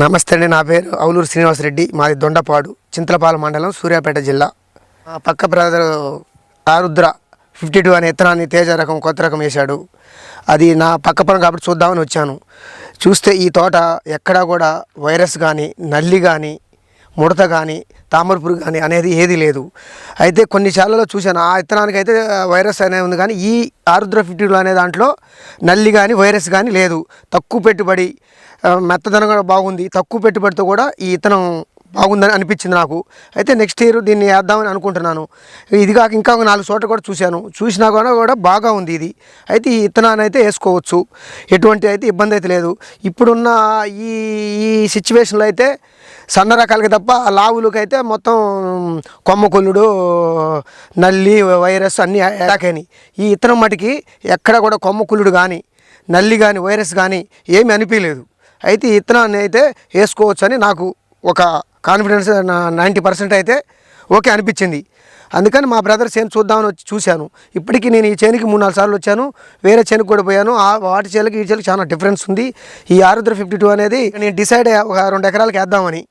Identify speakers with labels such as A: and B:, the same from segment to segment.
A: నమస్తే అండి నా పేరు అవులూరు శ్రీనివాసరెడ్డి. మాది దొండపాడు చింతలపాల మండలం సూర్యాపేట జిల్లా. మా పక్క బ్రదర్ ఆరుద్ర ఫిఫ్టీ టూ అనే ఇత్తనాన్ని తేజ రకం కొత్త రకం వేశాడు. అది నా పక్క పని కాబట్టి చూద్దామని వచ్చాను. చూస్తే ఈ తోట ఎక్కడా కూడా వైరస్ కానీ నల్లి కానీ ముడత కానీ తామరపురు కానీ అనేది ఏది లేదు. అయితే కొన్ని శాలలో చూశాను. ఆ విత్తనానికి అయితే వైరస్ అనేది ఉంది కానీ ఈ ఆరుద్ర ఫిఫ్టీ అనే దాంట్లో నల్లి కానీ వైరస్ కానీ లేదు. తక్కువ పెట్టుబడి మెత్తదనం కూడా బాగుంది. తక్కువ పెట్టుబడితో కూడా ఈ విత్తనం బాగుందని అనిపించింది నాకు. అయితే నెక్స్ట్ ఇయర్ దీన్ని వేద్దామని అనుకుంటున్నాను. ఇది కాక ఇంకా నాలుగు చోట్ల కూడా చూశాను. చూసినా కూడా కూడా బాగా ఉంది ఇది. అయితే ఈ ఇత్తనాన్ని అయితే వేసుకోవచ్చు. ఎటువంటి అయితే ఇబ్బంది అయితే లేదు. ఇప్పుడున్న ఈ ఈ సిచ్యువేషన్లో అయితే సన్న రకాలకి తప్ప లావులకి అయితే మొత్తం కొమ్మకొల్లుడు నల్లి వైరస్ అన్నీ అటాక్ అయినాయి. ఈ ఇతరం మటుకి ఎక్కడ కూడా కొమ్మ కుల్లుడు కానీ నల్లి కానీ వైరస్ కానీ ఏమీ అనిపించలేదు. అయితే ఈ ఇత్తనాన్ని అయితే వేసుకోవచ్చు అని నాకు ఒక కాన్ఫిడెన్స్ నైంటీ పర్సెంట్ అయితే ఓకే అనిపించింది. అందుకని మా బ్రదర్ చేను చూద్దామని వచ్చి చూశాను. ఇప్పటికీ నేను ఈ చేనుకి మూడు నాలుగు సార్లు వచ్చాను. వేరే చేనుకు కూడా పోయాను. ఆ వాటి చేలకి ఈ చేలకి చాలా డిఫరెన్స్ ఉంది. ఈ ఆరుద్ర ఫిఫ్టీ టూ అనేది నేను డిసైడ్ ఒక రెండు ఎకరాలకి వేద్దామని.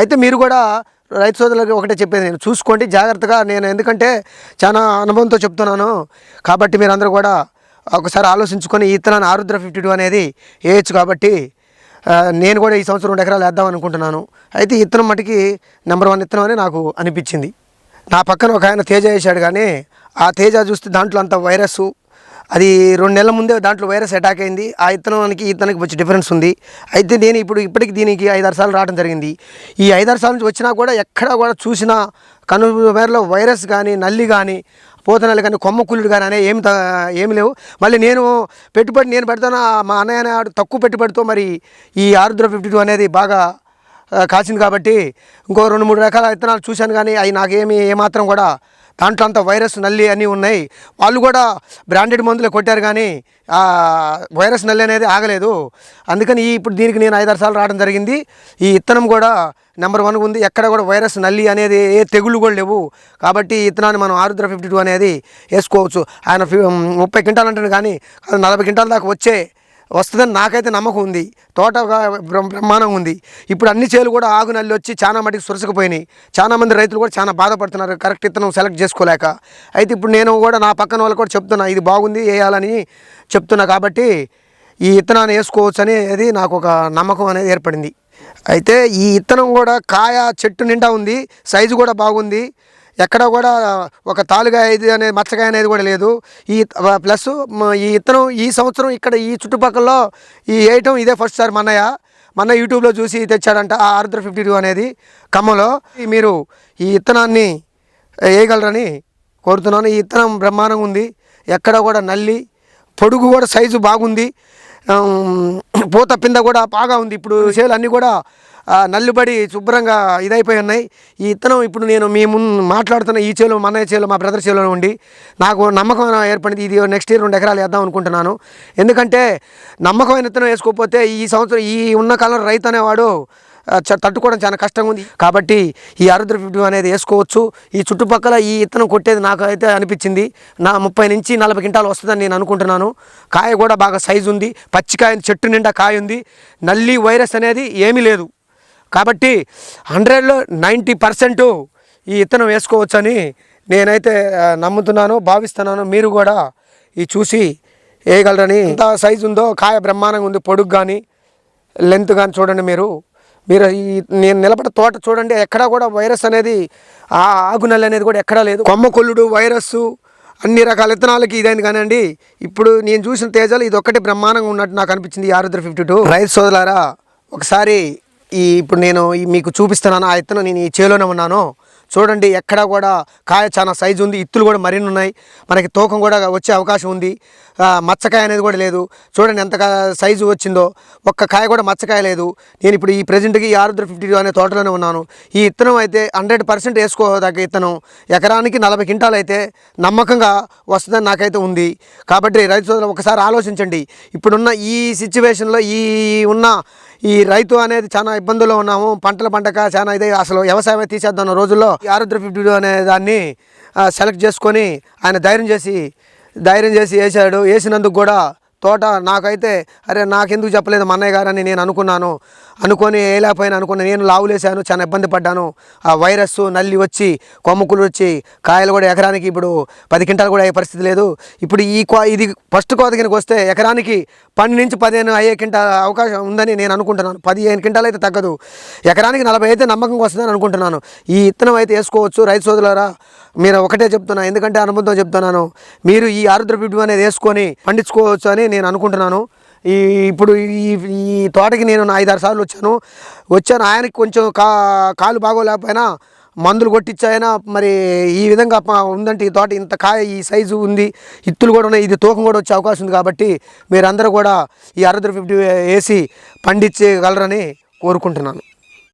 A: అయితే మీరు కూడా రైతు సోదరులకు ఒకటే చెప్పేది నేను చూసుకోండి జాగ్రత్తగా నేను ఎందుకంటే చాలా అనుభవంతో చెప్తున్నాను. కాబట్టి మీరందరూ కూడా ఒకసారి ఆలోచించుకొని ఈ ఇత్తనాన్ని ఆరుద్ర ఫిఫ్టీ టూ అనేది వేయచ్చు కాబట్టి నేను కూడా ఈ సంవత్సరం రెండు ఎకరాలు వేద్దాం అనుకుంటున్నాను. అయితే ఇత్తనం మటుకి నెంబర్ వన్ ఇత్తనం అని నాకు అనిపించింది. నా పక్కన ఒక ఆయన తేజ వేశాడు కానీ ఆ తేజ చూస్తే దాంట్లో అంత వైరస్ అది రెండు నెలల ముందే దాంట్లో వైరస్ అటాక్ అయింది. ఆ ఇత్తనానికి ఇత్తనానికి వచ్చి డిఫరెన్స్ ఉంది. అయితే నేను ఇప్పుడు ఇప్పటికి దీనికి ఐదారు సార్లు రావడం జరిగింది. ఈ ఐదారు సార్లు నుంచి వచ్చినా కూడా ఎక్కడ కూడా చూసినా కను మేరలో వైరస్ కానీ నల్లి కానీ పోతనాలు కానీ కొమ్మ కుళ్ళుడు కానీ అనే ఏమి త- ఏమి లేవు. మళ్ళీ నేను పెట్టుబడి నేను పెడతాను? మా అన్నయ్య తక్కువ పెట్టుబడితో మరి ఈ ఆరుద్ర ఫిఫ్టీ టూ అనేది బాగా కాసింది కాబట్టి ఇంకో రెండు మూడు రకాల విత్తనాలు చూశాను కానీ అవి నాకేమి ఏమాత్రం కూడా దాంట్లో అంత వైరస్ నల్లి అన్నీ ఉన్నాయి. వాళ్ళు కూడా బ్రాండెడ్ మందులు కొట్టారు కానీ వైరస్ నల్లి అనేది ఆగలేదు. అందుకని ఇప్పుడు దీనికి నేను ఐదారు సార్లు రావడం జరిగింది. ఈ ఇత్తనం కూడా నెంబర్ వన్ ఉంది. ఎక్కడ కూడా వైరస్ నల్లి అనేది ఏ తెగుళ్ళు కూడా లేవు. కాబట్టి ఇత్తనాన్ని మనం ఆరుద్ర ఫిఫ్టీ టూ అనేది వేసుకోవచ్చు. ఆయన ముప్పై క్వింటాలు అంటాడు కానీ అది నలభై క్వింటాల దాకా వచ్చే వస్తుందని నాకైతే నమ్మకం ఉంది. తోట బ్రహ్మాండం ఉంది. ఇప్పుడు అన్ని చేలు కూడా ఆగు నల్లి వచ్చి చాలా మటుకు సురసకపోయినాయి. చాలా మంది రైతులు కూడా చాలా బాధపడుతున్నారు. కరెక్ట్ విత్తనం సెలెక్ట్ చేసుకోలేక. అయితే ఇప్పుడు నేను కూడా నా పక్కన వాళ్ళు కూడా చెప్తున్నా ఇది బాగుంది వేయాలని చెప్తున్నా కాబట్టి ఈ ఇత్తనాన్ని వేసుకోవచ్చు అనేది నాకు ఒక నమ్మకం అనేది ఏర్పడింది. అయితే ఈ ఇత్తనం కూడా కాయ చెట్టు నిండా ఉంది. సైజు కూడా బాగుంది. ఎక్కడ కూడా ఒక తాలుగా ఇది అనేది మచ్చకాయ అనేది కూడా లేదు. ఈ ప్లస్ ఈ ఇతను ఈ సంవత్సరం ఇక్కడ ఈ చుట్టుపక్కల ఈ వేయటం ఇదే ఫస్ట్ సార్ మన్నయ్య మన యూట్యూబ్లో చూసి తెచ్చాడంట ఆ ఆరుద్ర ఫిఫ్టీ టూ అనేది ఖమ్మంలో. మీరు ఈ ఇత్తనాన్ని వేయగలరని కోరుతున్నాను. ఈ ఇత్తనం బ్రహ్మాండంగా ఉంది. ఎక్కడ కూడా నల్లి పొడుగు కూడా సైజు బాగుంది. పూత పింద కూడా బాగా ఉంది. ఇప్పుడు చేలు అన్నీ కూడా నల్లుబడి శుభ్రంగా ఇదైపోయి ఉన్నాయి. ఈ ఇత్తనం ఇప్పుడు నేను మీ ముందు మాట్లాడుతున్న ఈ చేలో మన చేలో మా బ్రదర్ చేలో ఉండి నాకు నమ్మకం ఏర్పడింది. ఇది నెక్స్ట్ ఇయర్ రెండు ఎకరాలు వేద్దాం అనుకుంటున్నాను. ఎందుకంటే నమ్మకమైన ఇత్తనం వేసుకోకపోతే ఈ సంవత్సరం ఈ ఉన్న కాలంలో రైతు అనేవాడు చ- తట్టుకోవడం చాలా కష్టంగా ఉంది. కాబట్టి ఈ ఆరుద్ర ఫిఫ్టీ అనేది వేసుకోవచ్చు. ఈ చుట్టుపక్కల ఈ ఇత్తనం కొట్టేది నాకు అయితే అనిపించింది. నా ముప్పై నుంచి నలభై క్వింటాలు వస్తుందని నేను అనుకుంటున్నాను. కాయ కూడా బాగా సైజు ఉంది. పచ్చికాయ చెట్టు నిండా కాయ ఉంది. నల్లి వైరస్ అనేది ఏమీ లేదు. కాబట్టి హండ్రెడ్లో నైంటీ పర్సెంట్ ఈ ఇత్తనం వేసుకోవచ్చని నేనైతే నమ్ముతున్నాను భావిస్తున్నాను. మీరు కూడా ఈ చూసి వేయగలరని. ఎంత సైజు ఉందో కాయ బ్రహ్మాండంగా ఉంది పొడుగు కానీ లెంత్ కానీ చూడండి మీరు. మీరు ఈ నేను నిలబడ తోట చూడండి ఎక్కడా కూడా వైరస్ అనేది ఆ ఆగునల్లి అనేది కూడా ఎక్కడా లేదు. కొమ్మ కొల్లుడు వైరస్సు అన్ని రకాల విత్తనాలకి ఇదైంది కానివ్వండి ఇప్పుడు నేను చూసిన తేజాలు ఇది ఒక్కటి బ్రహ్మాండంగా ఉన్నట్టు నాకు అనిపించింది ఆరుద్ర ఫిఫ్టీ టూ రైతు సోదరులారా ఒకసారి ఈ ఇప్పుడు నేను ఈ మీకు చూపిస్తున్నాను ఆ ఇత్తనం నేను ఈ చేలోనే ఉన్నాను. చూడండి ఎక్కడ కూడా కాయ చాలా సైజు ఉంది. ఇత్తులు కూడా మరిన్ని ఉన్నాయి. మనకి తూకం కూడా వచ్చే అవకాశం ఉంది. మచ్చకాయ అనేది కూడా లేదు. చూడండి ఎంత సైజు వచ్చిందో. ఒక్క కాయ కూడా మచ్చకాయ లేదు. నేను ఇప్పుడు ఈ ప్రజెంట్కి ఈ ఆరుద్ర ఫిఫ్టీ అనే తోటలోనే ఉన్నాను. ఈ ఇత్తనం అయితే హండ్రెడ్ పర్సెంట్ వేసుకోదగ్గ ఇత్తనం. ఎకరానికి నలభై క్వింటాలు అయితే నమ్మకంగా వస్తుందని నాకైతే ఉంది. కాబట్టి రైతు సోదరులు ఒకసారి ఆలోచించండి. ఇప్పుడున్న ఈ సిచ్యువేషన్లో ఈ ఉన్న ఈ రైతు అనేది చాలా ఇబ్బందుల్లో ఉన్నాము. పంటల పంటక చాలా ఇదే అసలు వ్యవసాయమే తీసేద్దాం రోజుల్లో ఈ ఆరుద్ర ఫిఫ్టీ అనే దాన్ని సెలెక్ట్ చేసుకొని ఆయన ధైర్యం చేసి ధైర్యం చేసి వేసాడు వేసినందుకు కూడా తోట నాకైతే అరే నాకెందుకు చెప్పలేదు మా అన్నయ్య గారని నేను అనుకున్నాను. అనుకొని వేయలేకపోయినా అనుకున్న నేను లావులేశాను చాలా ఇబ్బంది పడ్డాను. ఆ వైరస్ నల్లి వచ్చి కొమ్మకులు వచ్చి కాయలు కూడా ఎకరానికి ఇప్పుడు పది క్వింటాలు కూడా అయ్యే పరిస్థితి లేదు. ఇప్పుడు ఈ కో ఇది ఫస్ట్ కోత వస్తే ఎకరానికి పన్నెండు నుంచి పదిహేను అయ్యే క్వింటాల అవకాశం ఉందని నేను అనుకుంటున్నాను. పదిహేను క్వింటాలు అయితే తగ్గదు. ఎకరానికి నలభై అయితే నమ్మకంగా వస్తుందని అనుకుంటున్నాను. ఈ ఇత్తనం అయితే వేసుకోవచ్చు. రైతు సోదరులారా మీరు ఒకటే చెప్తున్నా ఎందుకంటే అనుబంధం చెప్తున్నాను. మీరు ఈ ఆరుద్ర బిడ్డు అనేది వేసుకొని పండించుకోవచ్చు అని నేను అనుకుంటున్నాను. ఈ ఇప్పుడు ఈ ఈ తోటకి నేను ఐదారు సార్లు వచ్చాను. వచ్చాను. ఆయనకి కొంచెం కా కాలు బాగోలేకపోయినా మందులు కొట్టించాయినా మరి ఈ విధంగా ఉందంటే ఈ తోట ఇంత కాయ ఈ సైజు ఉంది. ఇత్తులు కూడా ఉన్నాయి. ఇది తూకం కూడా వచ్చే అవకాశం ఉంది కాబట్టి మీరందరూ కూడా ఈ అరుద్ర ఫిఫ్టీ వేసి పండించగలరని కోరుకుంటున్నాను.